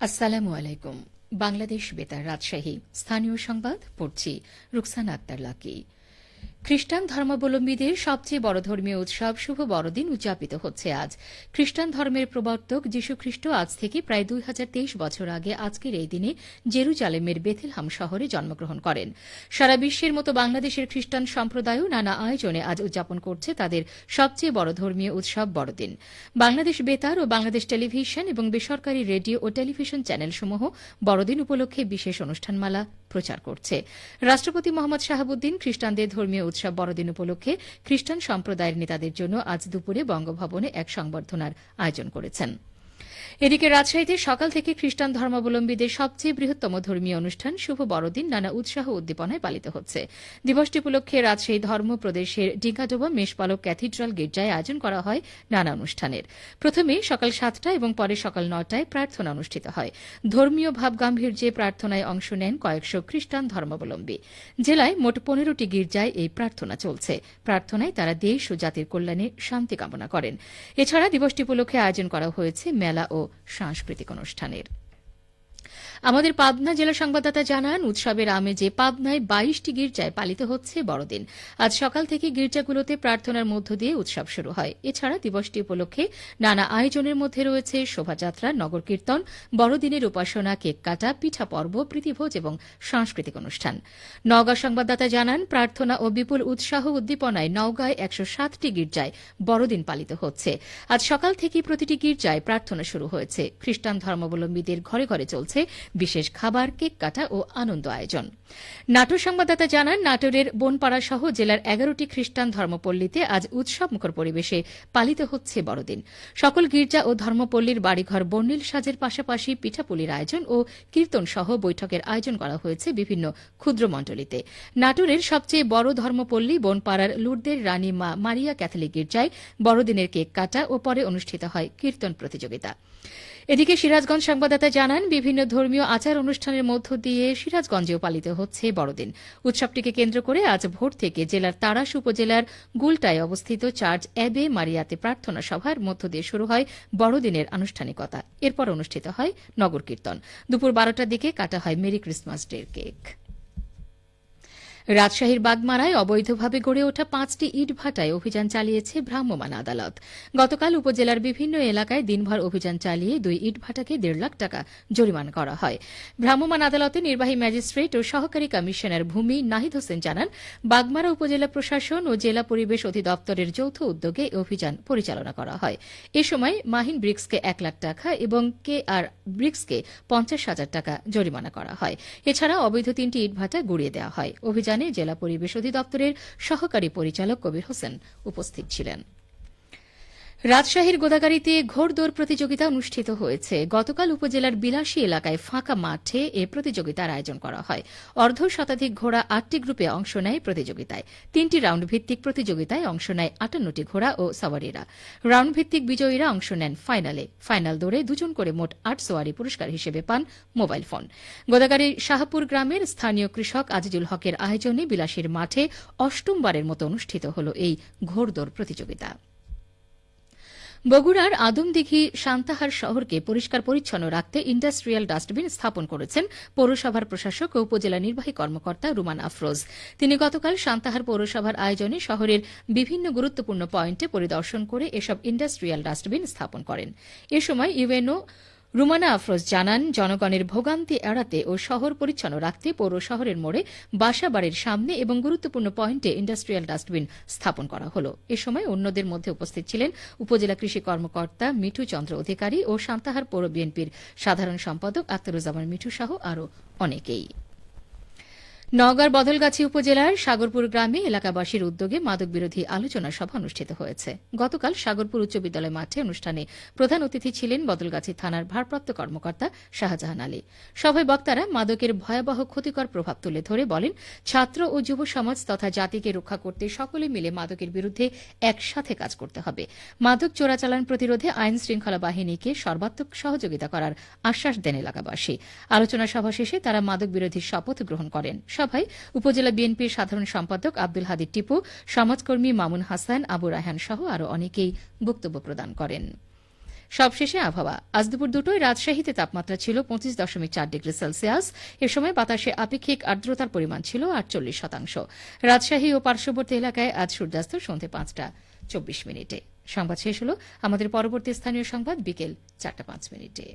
আসসালামু আলাইকুম। বাংলাদেশ বেতার রাজশাহী। স্থানীয় সংবাদ পড়ছি রুকসানা আক্তার লাকি। খ্রিস্টান ধর্মাবলম্বীদের সবচেয়ে বড় ধর্মীয় উৎসব শুভ বড়দিন উদযাপিত হচ্ছে আজ। খ্রিস্টান ধর্মের প্রবর্তক যীশুখ্রিস্ট আজ থেকে প্রায় দুই হাজার তেইশ বছর আগে আজকের এই দিনে জেরুজালেমের বেথেলহাম শহরে জন্মগ্রহণ করেন। সারা বিশ্বের মতো বাংলাদেশের খ্রিস্টান সম্প্রদায়ও নানা আয়োজনে আজ উদযাপন করছে তাদের সবচেয়ে বড় ধর্মীয় উৎসব বড়দিন। বাংলাদেশ বেতার ও বাংলাদেশ টেলিভিশন এবং বেসরকারি রেডিও ও টেলিভিশন চ্যানেলসমূহ বড়দিন উপলক্ষে বিশেষ অনুষ্ঠানমালা প্রচার করছে। রাষ্ট্রপতি মোহাম্মদ শাহাবুদ্দিন খ্রিস্টানদের ধর্মীয় উৎসব বড়দিন উপলক্ষে খ্রিস্টান সম্প্রদায়ের নেতাদের জন্য আজ দুপুরে বঙ্গভবনে এক সংবর্ধনার আয়োজন করেছেন। এদিকে রাজশাহীতে সকাল থেকে খ্রিস্টান ধর্মাবলম্বীদের সবচেয়ে বৃহত্তম ধর্মীয় অনুষ্ঠান, শুভ বড়দিন, নানা উৎসাহ উদ্দীপনায় পালিত হচ্ছে। দিবসটি উপলক্ষে রাজশাহী ধর্ম প্রদেশের ডিঙ্গাডোবা মেষপালক ক্যাথিড্রাল গির্জায় আয়োজন করা হয় নানা অনুষ্ঠানের। প্রথমে সকাল সাতটা এবং পরে সকাল নটায় প্রার্থনা অনুষ্ঠিত হয়। ধর্মীয় ভাবগাম্ভীর্যে প্রার্থনায় অংশ নেন কয়েকশো খ্রিস্টান ধর্মাবলম্বী। জেলায় মোট পনেরোটি গির্জায় এই প্রার্থনা চলছে। প্রার্থনায় তারা দেশ ও জাতির কল্যাণে শান্তি কামনা করেন। এছাড়া দিবসটি উপলক্ষে আয়োজন করা হয়েছে মেলা ও সাংস্কৃতিক অনুষ্ঠানের। আমাদের পাবনা জেলা সংবাদদাতা জানান, উৎসবের আমেজে পাবনায় বাইশটি গির্জায় পালিত হচ্ছে বড়দিন। আজ সকাল থেকে গির্জাগুলোতে প্রার্থনার মধ্য দিয়ে উৎসব শুরু হয়। এছাড়া দিবসটি উপলক্ষে নানা আয়োজনের মধ্যে রয়েছে শোভাযাত্রা, নগর কীর্তন, বড়দিনের উপাসনা, কেক কাটা, পিঠা পর্ব, প্রীতিভোজ এবং সাংস্কৃতিক অনুষ্ঠান। নওগাঁ সংবাদদাতা জানান, প্রার্থনা ও বিপুল উৎসাহ উদ্দীপনায় নওগাঁয় একশো সাতটি গির্জায় বড়দিন পালিত হচ্ছে। আজ সকাল থেকে প্রতিটি গির্জায় প্রার্থনা শুরু হয়েছে। খ্রিস্টান ধর্মাবলম্বীদের ঘরে ঘরে চলছে বিশেষ খাবার, কেক কাটা ও আনন্দ আয়োজন। নাটোর সংবাদদাতা জানান, নাটোরের বনপাড়া সহ জেলার এগারোটি খ্রিস্টান ধর্মপল্লীতে আজ উৎসব মুখর পরিবেশে পালিত হচ্ছে বড়দিন। সকল গির্জা ও ধর্মপল্লীর বাড়িঘর বর্ণিল সাজের পাশাপাশি পিঠাপুলির আয়োজন ও কীর্তন সহ বৈঠকের আয়োজন করা হয়েছে বিভিন্ন ক্ষুদ্র মণ্ডলীতে। নাটোরের সবচেয়ে বড় ধর্মপল্লী বনপাড়ার লুর্দের রানী মা মারিয়া ক্যাথলিক গির্জায় বড়দিনের কেক কাটা ও পরে অনুষ্ঠিত হয় কীর্তন প্রতিযোগিতা। এদিকে সিরাজগঞ্জ সংবাদদাতা জানান, বিভিন্ন ধর্মীয় আচার অনুষ্ঠানের মধ্য দিয়ে সিরাজগঞ্জেও পালিত হচ্ছে বড়দিন। উৎসবটিকে কেন্দ্র করে আজ ভোর থেকে জেলার তারাস উপজেলার গুলটায় অবস্থিত চার্চ অ্যাবে মারিয়াতে প্রার্থনা সভার মধ্য দিয়ে শুরু হয় বড়দিনের আনুষ্ঠানিকতা। এরপর অনুষ্ঠিত হয় নগর কীর্তন। দুপুর বারোটার দিকে কাটা হয় মেরি ক্রিসমাস ডের কেক। রাজশাহীর বাগমারায় অবৈধভাবে গড়ে ওঠা পাঁচটি ইট ভাটায় অভিযান চালিয়েছে ভ্রাম্যমাণ আদালত। গতকাল উপজেলার বিভিন্ন এলাকায় দিনভর অভিযান চালিয়ে দুই ইট ভাটাকে দেড় লাখ টাকা জরিমানা করা হয়। ভ্রাম্যমাণ আদালতে নির্বাহী ম্যাজিস্ট্রেট ও সহকারী কমিশনার ভূমি নাহিদ হোসেন জানান, বাগমারা উপজেলা প্রশাসন ও জেলা পরিবেশ অধিদপ্তরের যৌথ উদ্যোগে অভিযান পরিচালনা করা হয়। এ সময় মাহিন ব্রিক্সকে এক লাখ টাকা এবং কে আর ব্রিক্সকে পঞ্চাশ হাজার টাকা জরিমানা করা হয়। এছাড়া অবৈধ তিনটি ইটভাটা গুড়িয়ে দেওয়া হয়। অভিযানে জেলা পরিবেশ অধিদপ্তরের সহকারী পরিচালক কবির হোসেন উপস্থিত ছিলেন। রাজশাহীর গোদাগাড়িতে ঘোড়দৌড় প্রতিযোগিতা অনুষ্ঠিত হয়েছে। গতকাল উপজেলার বিলাসী এলাকায় ফাঁকা মাঠে এ প্রতিযোগিতার আয়োজন করা হয়। অর্ধ শতাধিক ঘোড়া আটটি গ্রুপে অংশ নেয় প্রতিযোগিতায়। তিনটি রাউন্ড ভিত্তিক প্রতিযোগিতায় অংশ নেয় আটান্নটি ঘোড়া ও সওয়ারিরা। রাউন্ড ভিত্তিক বিজয়ীরা অংশ নেন ফাইনালে। ফাইনাল দৌড়ে দুজন করে মোট আট সোয়ারি পুরস্কার হিসেবে পান মোবাইল ফোন। গোদাগাড়ির শাহপুর গ্রামের স্থানীয় কৃষক আজিজুল হকের আয়োজনে বিলাসীর মাঠে অষ্টমবারের মতো অনুষ্ঠিত হল এই ঘোড়দৌড় প্রতিযোগিতা। বগুড়ার আদমদিঘি সান্তাহার শহরকে পরিষ্কার পরিচ্ছন্ন রাখতে ইন্ডাস্ট্রিয়াল ডাস্টবিন স্থাপন করেছেন পৌরসভার প্রশাসক ও উপজেলা নির্বাহী কর্মকর্তা রুমান আফরোজ। তিনি গতকাল সান্তাহার পৌরসভার আয়োজনে শহরের বিভিন্ন গুরুত্বপূর্ণ পয়েন্টে পরিদর্শন করে এসব ইন্ডাস্ট্রিয়াল ডাস্টবিন স্থাপন করেন। এ সময় ইউএনও রুমানা আফরোজ জানান, জনগণের ভোগান্তি এড়াতে ও শহর পরিচ্ছন্ন রাখতে পৌর শহরের মোড়ে বাসা বাড়ির সামনে এবং গুরুত্বপূর্ণ পয়েন্টে ইন্ডাস্ট্রিয়াল ডাস্টবিন স্থাপন করা হল। এ সময় অন্যদের মধ্যে উপস্থিত ছিলেন উপজেলা কৃষি কর্মকর্তা মিঠু চন্দ্র অধিকারী ও সান্তাহার পৌর বিএনপির সাধারণ সম্পাদক আক্তারুজামান মিঠু সহ আরও অনেকেই। নওগাঁর বদলগাছি উপজেলার সাগরপুর গ্রামে এলাকাবাসীর উদ্যোগে মাদক বিরোধী আলোচনা সভা অনুষ্ঠিত হয়েছে। গতকাল সাগরপুর উচ্চ বিদ্যালয় মাঠে অনুষ্ঠানে প্রধান অতিথি ছিলেন বদলগাছি থানার ভারপ্রাপ্ত কর্মকর্তা শাহজাহান আলী। সভায় বক্তারা মাদকের ভয়াবহ ক্ষতিকর প্রভাব তুলে ধরে বলেন, ছাত্র ও যুব সমাজ তথা জাতিকে রক্ষা করতে সকলে মিলে মাদকের বিরুদ্ধে একসাথে কাজ করতে হবে। মাদক চোরাচালান প্রতিরোধে আইন শৃঙ্খলা বাহিনীকে সর্বাত্মক সহযোগিতা করার আশ্বাস দেন এলাকাবাসী। আলোচনা সভা শেষে তারা মাদক বিরোধী শপথ গ্রহণ করেন। সভায় উপজেলা বিএনপির সাধারণ সম্পাদক আব্দুল হাদি টিপু, সমাজকর্মী মামুন হাসান, আবু রায়হান সহ আরও অনেকেই বক্তব্য প্রদান করেন। সবশেষে আবহাওয়া। আজ দুপুর দুটোয় রাজশাহীতে তাপমাত্রা ছিল পঁচিশ দশমিক চার ডিগ্রি সেলসিয়াস। এ সময় বাতাসে আপেক্ষিক আর্দ্রতার পরিমাণ ছিল আটচল্লিশ শতাংশ। রাজশাহী ও পার্শ্ববর্তী এলাকায় আজ সূর্যাস্ত সন্ধ্যে পাঁচটা চব্বিশ মিনিটে। সংবাদ শেষ হল আমাদের পরবর্তী স্থানীয় সংবাদ বিকেল চারটা পাঁচ মিনিটে।